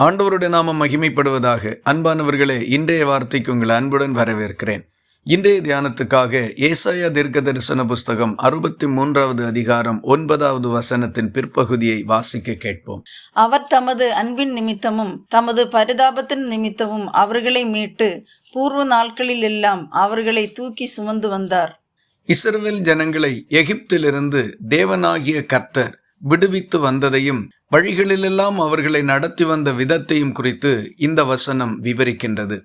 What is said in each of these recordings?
ஆண்டவருடைய நாமம் மகிமைப்படுவதாக. அன்பானவர்களே இன்றைய வார்த்தைக்கு உங்களை அன்புடன் வரவேற்கிறேன். இன்றைய தியானத்துக்காக ஏசாயா தீர்க்க தரிசன புஸ்தகம் அறுபத்தி மூன்றாவது அதிகாரம் ஒன்பதாவது வசனத்தின் பிற்பகுதியை வாசிக்க கேட்போம். அவர் தமது அன்பின் நிமித்தமும் தமது பரிதாபத்தின் நிமித்தமும் அவர்களை மீட்டு பூர்வ நாட்களில் எல்லாம் அவர்களை தூக்கி சுமந்து வந்தார். இஸ்ரவேல் ஜனங்களை எகிப்திலிருந்து தேவனாகிய கர்த்தர் விடுவித்து வந்ததையும் வழிகளிலெல்லாம் அவர்களை நடத்தி வந்த விதத்தையும் குறித்து இந்த வசனம் விவரிக்கின்றது.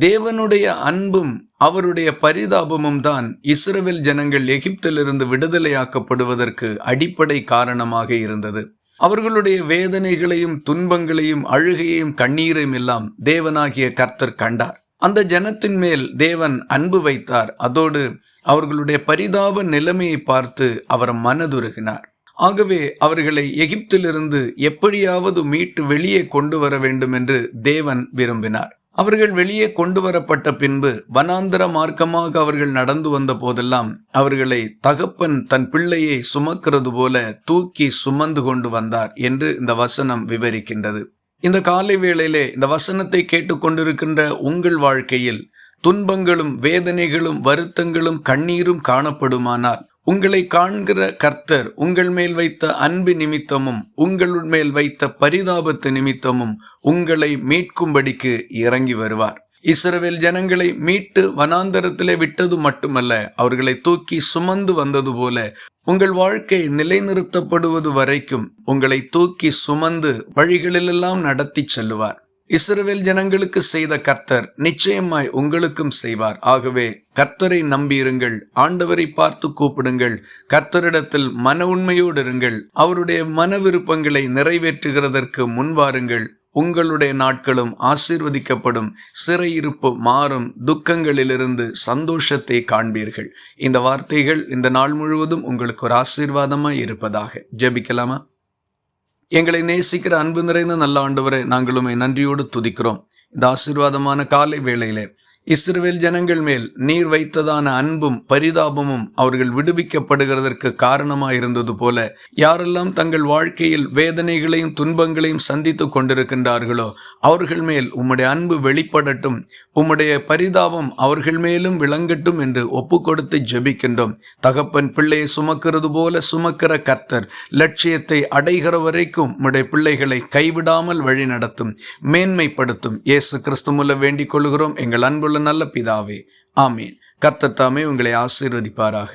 தேவனுடைய அன்பும் அவருடைய பரிதாபமும் தான் இஸ்ரவேல் ஜனங்கள் எகிப்திலிருந்து விடுதலையாக்கப்படுவதற்கு அடிப்படை காரணமாக இருந்தது. அவர்களுடைய வேதனைகளையும் துன்பங்களையும் அழுகையையும் கண்ணீரையும் எல்லாம் தேவனாகிய கர்த்தர் கண்டார். அந்த ஜனத்தின் மேல் தேவன் அன்பு வைத்தார். அதோடு அவர்களுடைய பரிதாப நிலைமையை பார்த்து அவர் மனதுருகினார். ஆகவே அவர்களை எகிப்திலிருந்து எப்படியாவது மீட்டு வெளியே கொண்டு வர வேண்டும் என்று தேவன் விரும்பினார். அவர்கள் வெளியே கொண்டு வரப்பட்ட பின்பு வனாந்தர மார்க்கமாக அவர்கள் நடந்து வந்த போதெல்லாம் அவர்களை தகப்பன் தன் பிள்ளையை சுமக்கிறது போல தூக்கி சுமந்து கொண்டு வந்தார் என்று இந்த வசனம் விவரிக்கின்றது. இந்த காலை வேளையிலே இந்த வசனத்தை கேட்டுக்கொண்டிருக்கின்ற உங்கள் வாழ்க்கையில் துன்பங்களும் வேதனைகளும் வருத்தங்களும் கண்ணீரும் காணப்படுமானால் உங்களை காண்கிற கர்த்தர் உங்கள் மேல் வைத்த அன்பு நிமித்தமும் உங்கள் மேல் வைத்த பரிதாபத்து நிமித்தமும் உங்களை மீட்கும்படிக்கு இறங்கி வருவார். இஸ்ரவேல் ஜனங்களை மீட்டு வனாந்தரத்திலே விட்டது மட்டுமல்ல அவர்களை தூக்கி சுமந்து வந்தது போல உங்கள் வாழ்க்கை நிலைநிறுத்தப்படுவது வரைக்கும் உங்களை தூக்கி சுமந்து வழிகளிலெல்லாம் நடத்தி செல்லுவார். இஸ்ரவேல் ஜனங்களுக்கு செய்த கர்த்தர் நிச்சயமாய் உங்களுக்கும் செய்வார். ஆகவே கர்த்தரை நம்பியிருங்கள் ஆண்டவரை பார்த்து கூப்பிடுங்கள் கர்த்தரிடத்தில் மன உண்மையோடு இருங்கள் அவருடைய மன விருப்பங்களை நிறைவேற்றுகிறதற்கு முன்வாருங்கள் உங்களுடைய நாட்களும் ஆசீர்வதிக்கப்படும் சிறையிருப்பு மாறும் துக்கங்களிலிருந்து சந்தோஷத்தை காண்பீர்கள். இந்த வார்த்தைகள் இந்த நாள் முழுவதும் உங்களுக்கு ஒரு ஆசீர்வாதமாய் இருப்பதாக. ஜெபிக்கலாமா? எங்களை நேசிக்கிற அன்பு நிறைந்த நல்ல ஆண்டவரை நாங்களும் நன்றியோடு துதிக்கிறோம். இந்த ஆசீர்வாதமான காலை வேளையிலே இஸ்ரேல் ஜனங்கள் மேல் நீர் வைத்ததான அன்பும் பரிதாபமும் அவர்கள் விடுவிக்கப்படுகிறதற்கு காரணமாக இருந்தது போல யாரெல்லாம் தங்கள் வாழ்க்கையில் வேதனைகளையும் துன்பங்களையும் சந்தித்து கொண்டிருக்கின்றார்களோ அவர்கள் மேல் உம்முடைய அன்பு வெளிப்படட்டும். உம்முடைய பரிதாபம் அவர்கள் மேலும் விளங்கட்டும் என்று ஒப்பு கொடுத்து ஜெபிக்கின்றோம். தகப்பன் பிள்ளையை சுமக்கிறது போல சுமக்கிற கர்த்தர் லட்சியத்தை அடைகிற வரைக்கும் உம்முடைய பிள்ளைகளை கைவிடாமல் வழி நடத்தும் மேன்மைப்படுத்தும். இயேசு கிறிஸ்துமுல்ல வேண்டிக் கொள்கிறோம். எங்கள் அன்புள்ள நல்ல பிதாவே. ஆமீன். கர்த்தத்தாமே உங்களை ஆசீர்வதிப்பாராக.